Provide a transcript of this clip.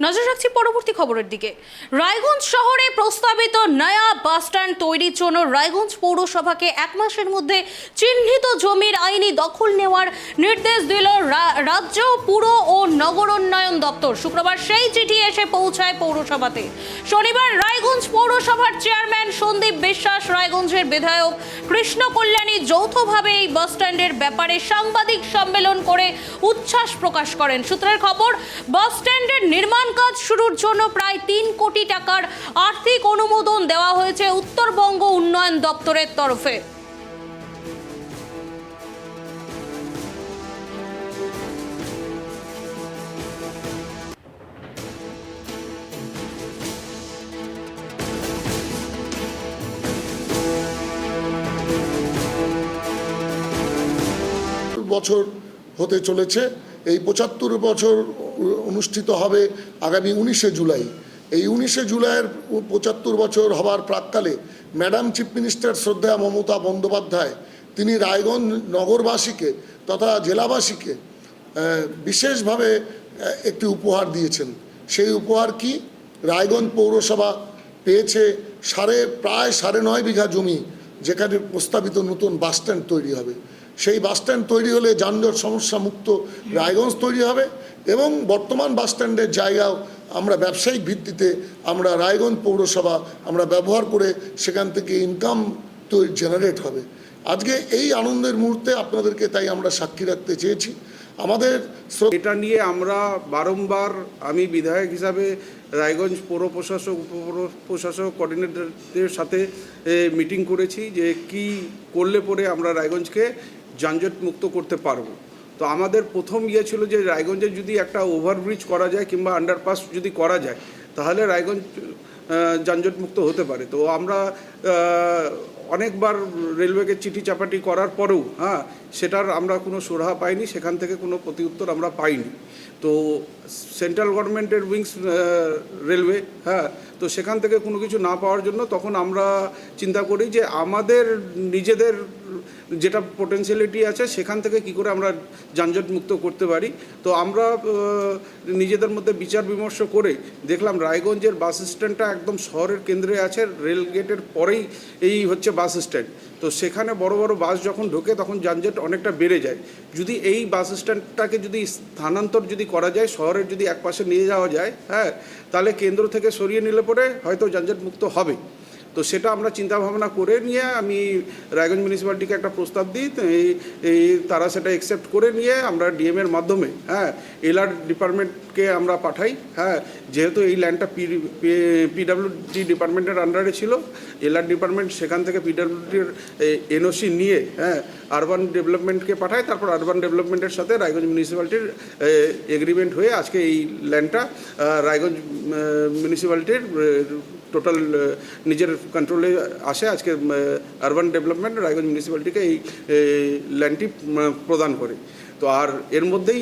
নজর রাখছি পরবর্তী খবরের দিকে। রায়গঞ্জ শহরে প্রস্তাবিত নয়া বাসস্ট্যান্ড তৈরির জন্য রায়গঞ্জ পৌরসভাকে এক মাসের মধ্যে চিহ্নিত জমির আইনি দখল নেওয়ার নির্দেশ দিল রাজ্য পুর ও নগর উন্নয়ন দপ্তর। শুক্রবার সেই চিঠি এসে পৌঁছায় পৌরসভাতে। শনিবার রায়গঞ্জ পৌরসভার চেয়ারম্যান সন্দীপ বিশ্বাস, রায়গঞ্জের বিধায়ক কৃষ্ণ কল্যাণী যৌথভাবে এই বাসস্ট্যান্ডের ব্যাপারে সাংবাদিক সম্মেলন করে উচ্ছ্বাস প্রকাশ করেন। সূত্রের খবর, বাস স্ট্যান্ডের নির্মাণ কাজ শুরুর জন্য প্রায় তিন কোটি টাকার আর্থিক অনুমোদন দেওয়া হয়েছে উত্তরবঙ্গ উন্নয়ন দপ্তরের তরফে। বছর হতে চলেছে। এই পঁচাত্তর বছর অনুষ্ঠিত হবে আগামী উনিশে জুলাই। এই উনিশে জুলাইয়ের পঁচাত্তর বছর হবার প্রাককালে ম্যাডাম চিফ মিনিস্টার শ্রদ্ধা মমতা বন্দ্যোপাধ্যায়, তিনি রায়গঞ্জ নগরবাসীকে তথা জেলাবাসীকে বিশেষভাবে একটি উপহার দিয়েছেন। সেই উপহার কি? রায়গঞ্জ পৌরসভা পেয়েছে সাড়ে, প্রায় সাড়ে নয় বিঘা জমি, যেখানে প্রস্তাবিত নতুন বাসস্ট্যান্ড তৈরি হবে। সেই বাসস্ট্যান্ড তৈরি হলে যানজট সমস্যা মুক্ত রায়গঞ্জ তৈরি হবে এবং বর্তমান বাসস্ট্যান্ডের জায়গাও আমরা ব্যবসায়িক ভিত্তিতে আমরা রায়গঞ্জ পৌরসভা আমরা ব্যবহার করে সেখান থেকে ইনকাম তো জেনারেট হবে। আজকে এই আনন্দের মুহূর্তে আপনাদেরকে তাই আমরা সাক্ষী রাখতে চেয়েছি। আমাদের এটা নিয়ে আমরা বারংবার আমি বিধায়ক হিসাবে রায়গঞ্জ পৌর প্রশাসক উপপৌর প্রশাসক কোঅর্ডিনেটরদের সাথে মিটিং করেছি যে কি করলে পরে আমরা রায়গঞ্জকে যানজট মুক্ত করতে পারব। তো আমাদের প্রথম ইয়ে ছিল যে রায়গঞ্জে যদি একটা ওভারব্রিজ করা যায় কিংবা আন্ডারপাস যদি করা যায়, তাহলে রায়গঞ্জ যানজট মুক্ত হতে পারে। তো আমরা অনেকবার রেলওয়েকে চিঠি চাপাটি করার পরেও হ্যাঁ সেটার আমরা কোনো সুরাহা পাইনি, সেখান থেকে কোনো প্রতিউত্তর আমরা পাইনি। তো সেন্ট্রাল গভর্নমেন্টের উইংস রেলওয়ে হ্যাঁ তো সেখান থেকে কোনো কিছু না পাওয়ার জন্য তখন আমরা চিন্তা করি যে আমাদের নিজেদের যেটা পোটেন্সিয়ালিটি আছে, সেখান থেকে কি করে আমরা যানজট মুক্ত করতে পারি? তো আমরা নিজেদের মধ্যে বিচার বিমর্শ করে দেখলাম রায়গঞ্জের বাস স্ট্যান্ডটা একদম শহরের কেন্দ্রে আছে, রেল গেটের পরেই এই হচ্ছে বাস স্ট্যান্ড। তো সেখানে বড় বড় বাস যখন ঢোকে তখন যানজট অনেকটা বেড়ে যায়। যদি এই বাস স্ট্যান্ডটাকে যদি স্থানান্তর যদি করা যায়, শহরের যদি এক পাশে নিয়ে যাওয়া যায় হ্যাঁ তাহলে কেন্দ্র থেকে সরিয়ে নিলে পরে হয়তো যানজট মুক্ত হবে। তো সেটা আমরা চিন্তা ভাবনা করে নিয়ে আমি রায়গঞ্জ মিউনিসিপ্যালিটিকে একটা প্রস্তাব দিই তারা সেটা অ্যাকসেপ্ট করে নিয়ে আমরা ডিএম এর মাধ্যমে হ্যাঁ এলআর ডিপার্টমেন্টকে আমরা পাঠাই হ্যাঁ যেহেতু এই ল্যান্ডটা পি পিডাব্লিউডি ডিপার্টমেন্টের আন্ডারে ছিল এলআর ডিপার্টমেন্ট সেখান থেকে পিডাব্লিউডির এনওসি নিয়ে হ্যাঁ আরবান ডেভেলপমেন্টকে পাঠায়, তারপর আরবান ডেভেলপমেন্টের সাথে রায়গঞ্জ মিউনিসিপ্যালিটির এগ্রিমেন্ট হয়ে আজকে এই ল্যান্ডটা রায়গঞ্জ মিউনিসিপ্যালিটির টোটাল নিজের কন্ট্রোলে আসে, আজকে আরবান ডেভেলপমেন্ট রায়গঞ্জ মিউনিসিপ্যালিটিকে এই ল্যান্ডটি প্রদান করে। তো আর এর মধ্যেই